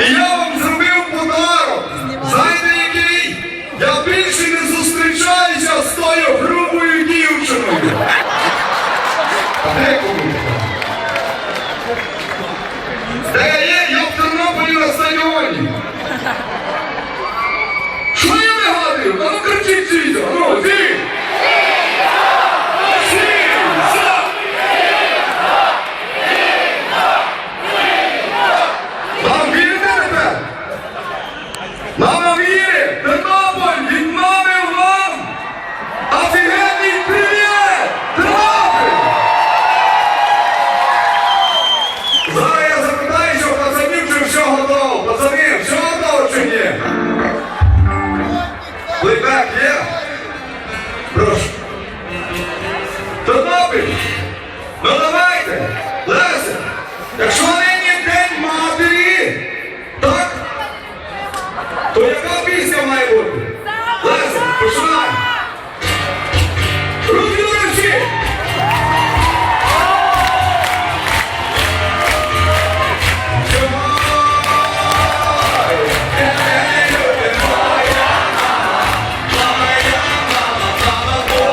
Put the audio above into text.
І я вам зробив подарок. Знаєте який? Я більше Плейбек є? Прошу. Тернопіль! Ну давайте! Леся! Якщо нині день матері, так? То яка пісня має бути?